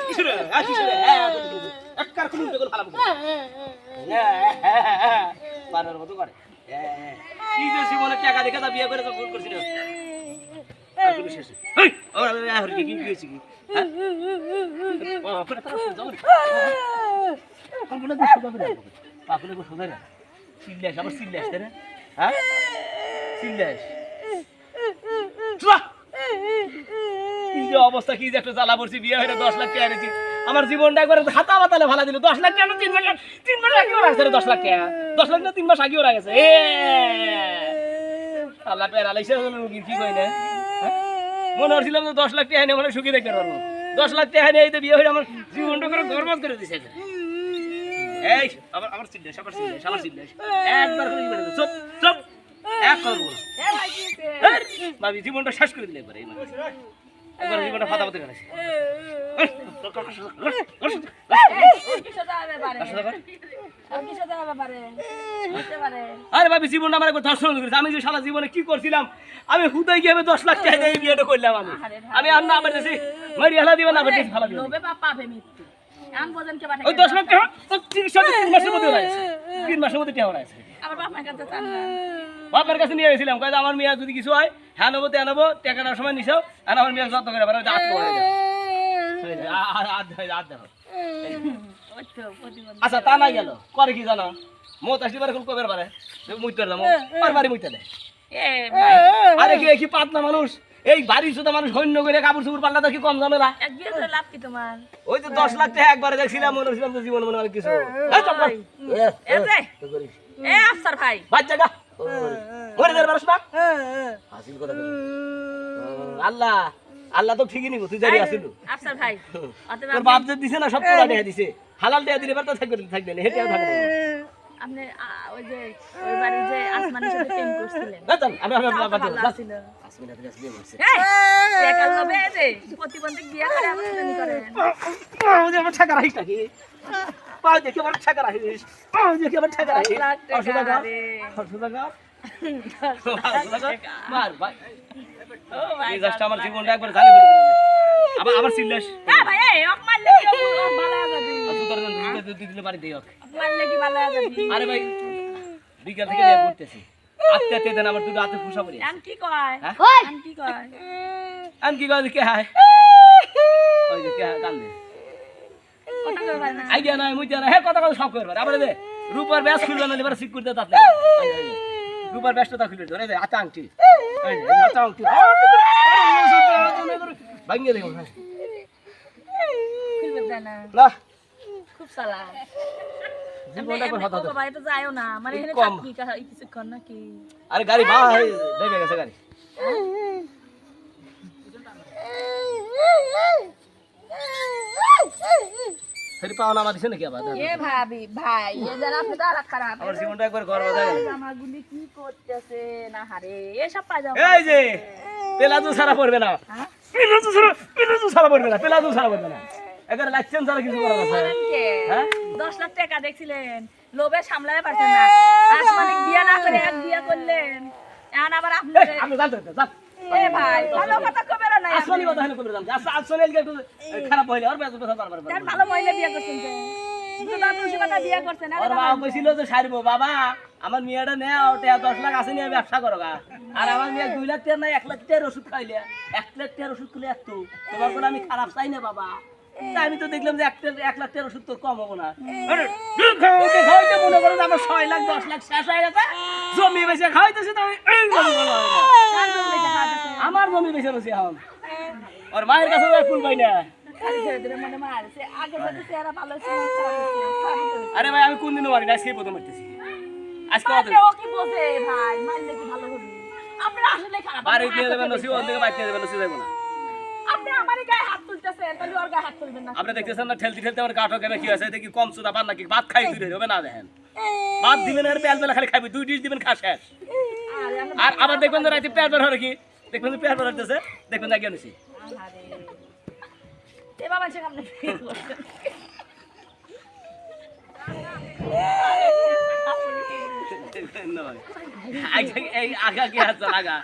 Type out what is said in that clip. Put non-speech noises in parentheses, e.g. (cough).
কিছু রে আর কিছু রে একবার কোন উল্টো করে ফালাবো পারার মতো করে টাকা দেখে তা বিয়ে করে তো ভুল করছিল হ্যাঁ? চিল্লাস, আবার চিল্লাস, তাই না? হ্যাঁ? চিল্লাস। যে অবস্থা কি যে একটা জ্বালা পড়ছি, বিয়ে হয়ে দশ লাখ টাকা এনেছি। আমার জীবনটা একবার হাতা বাতালে ভালা দিল। দশ লাখ টাকা তিন মাস তিন মাস আগে ওরা গেছে রে দশ লাখ টাকা। দশ লাখ তিন মাস আগে ওরা গেছে। এ আল্লাহ লাইছে রুগী কি কই না? হ্যাঁ? মনে হচ্ছিলাম যে দশ লাখ টাকা এনে মানে সুখী দেখতে পারব। দশ লাখ টাকা এনে এই তো বিয়ে হয়ে আমার জীবনটা করে গর্বাদ করে দিছে একবার জীবনটা শেষ করে দিলে মানুষ। একবার জীবনটা ফাটা পাতে গেছে আরে ভাবি জীবনটা আমার একবার ধর্ষণ করেছি আমি যে সারা জীবনে কি করছিলাম আমি হুদাই গিয়ে আমি দশ লাখ টাকা দিয়ে বিয়েটা করলাম আমি। আমি আর না আমার মারি হেলা দিবেন না ওই দশ লাখ টাকা? তিন মাসের মধ্যে হয়েছে তিন মাসের মধ্যে টাকা বাপের কাছে নিয়ে গেছিলাম আমার মেয়ে যদি কিছু হয় হ্যাঁ নেব তে নেব টাকা নেওয়ার সময় নিছো আর আমার মেয়ে যত্ন করে আট আচ্ছা তা নাই গেল। করে কি জানো? মত আসলে পারে মুইতে আর বাড়ি মুইতে দেয় আরে কি কি পাতলা মানুষ? এই বাড়ি সুদা মানুষ সৈন্য করে কাপড় চুপড় পাল্লা দেখি কম ঝামেলা? ওই তো দশ লাখ টাকা একবারে দেখছিলাম মনে হচ্ছিলাম তো জীবন মনে হয় কিছু। ভাই। এ, এ, তো করিস। বাচ্চা গা। মরে যার মানুষ না? হাসিল কথা আল্লাহ আল্লাহ তো ঠিকই নিব তুই জানি আসিল। তোর বাপ যে দিছে না সব দেয়া দিছে। হালাল দেয়া দিলে এবার তো থাকবে থাকবে না হেঁটে থাকবে না। আপনি ওই যে ওই বাড়ির যে আসমানের সাথে প্রেম করছিলেন। আমি আমি তাও বাদ দিলাম। ছিল। আসমিনা ফিরে আসলে এই, টাকার লোভে এই যে বিয়ে করে আমার করেন দেখি আমার ঠাকা দেখি আমার ঠাকা রাখিস। দেখি ঠাকা রাখিস। ভাই। জীবনটা একবার জানি। আবার আবার হ্যাঁ ভাই এই অক মারলে কি অক ভালো যাবি আর তুই তোর জন্য দুধ দিলে বাড়ি দিই হোক। অক মারলে কি ভালো যাবি আরে ভাই বিকাল থেকে নিয়ে ঘুরতেছি আত্মীয় আত্মীয় দেন আমার দুটো হাতে ফুসা পড়ে আন কি কয়? হ্যাঁ? আন কি কয়? আমি কি কথা কে হায় (laughs) ওই যে কে কথা কথা সব করবার আবার দে রূপার ব্যাস খুলবে না এবার সিক করতে তাত রূপার ব্যাসটা খুলবে ধরে দে আটা আংটি। এই যে, আংটি। ভাঙিয়ে দেবো খুলবে না। না খুব সালা। জীবনটা একবার হঠাৎ বাবা না। মানে এখানে কম। থাকবি কা- এই কিছুক্ষণ নাকি? আরে গাড়ি ভাই দেবে গেছে গাড়ি। ফেরি পাওনা আমার দিছে নাকি আবার? এ ভাবি ভাই এ আপনি খারাপ। আমার জীবনটা একবার ঘর বাঁধা গেল জামাগুলি কি করতেছে? না হারে এসব পাজামা এই যে পেলাজু ছাড়া পড়বে না। হ্যাঁ? পেলাজু ছাড়া পেলাজু ছাড়া পড়বে না পেলাজু ছাড়া পড়বে না। এবারে লাইসেন্স ছাড়া কিছু করার আছে। হ্যাঁ? দশ লাখ টাকা দেখছিলেন লোভে সামলাতে পারছেন না। আসমানিক বিয়া না করে এক বিয়া করলেন। এখন আবার আপনি জানতে জান। এ ভাই ভালো কথা কবে না আসমানি কথা হলে একটু খারাপ হইলে, বেশ তার ভালো মহিলা বিয়া করছেন আমার মেয়েটা নেও দশ লাখ আছে নিয়ে ব্যবসা করো আর আমার মেয়ে দুই লাখ টাকা নাই এক লাখ টাকার ওষুধ খাইলে। এক লাখ টাকার ওষুধ খেলে এত তোমার আমি খারাপ চাই না বাবা। তা আমি তো দেখলাম যে এক এক লাখ টাকার ওষুধ তো কম হব না। মনে করো আমার ছয় লাখ দশ লাখ শেষ হয়ে গেছে। জমি বেশি খাওয়াইতেছি তো। আমার জমি এখন। ওর মায়ের কাছে ফুল পাই না। আরে ভাই আমি কোন দিনও মারি না আজকে প্রথম মারতেছি আজকে মারলে ও কি বোঝে ভাই? মারলে কি ভালো হবে? আপনি আসলে খারাপ বাড়ি আপনি দিয়ে হাত দেবেন তুলতে নসি ওর থেকে বাইক দিয়ে দেবেন নসি যাব না আপনি আমারই গায়ে হাত তুলতেছেন তাহলে ওর গায়ে হাত তুলবেন না আপনি দেখতেছেন না ঠেলতে ঠেলতে আমার কাঠো কেমন কি আছে দেখি কম সুদা পান নাকি ভাত খাই তুই হবে না দেখেন ভাত দিবেন আর পেঁয়াজ বেলা খালি খাবি দুই ডিশ দিবেন খা শেষ আর আবার দেখবেন রাতে পেঁয়াজ বের হয় কি দেখবেন যে পেঁয়াজ বের হইতেছে দেখবেন আগে নিছি আগে কি হাত আগা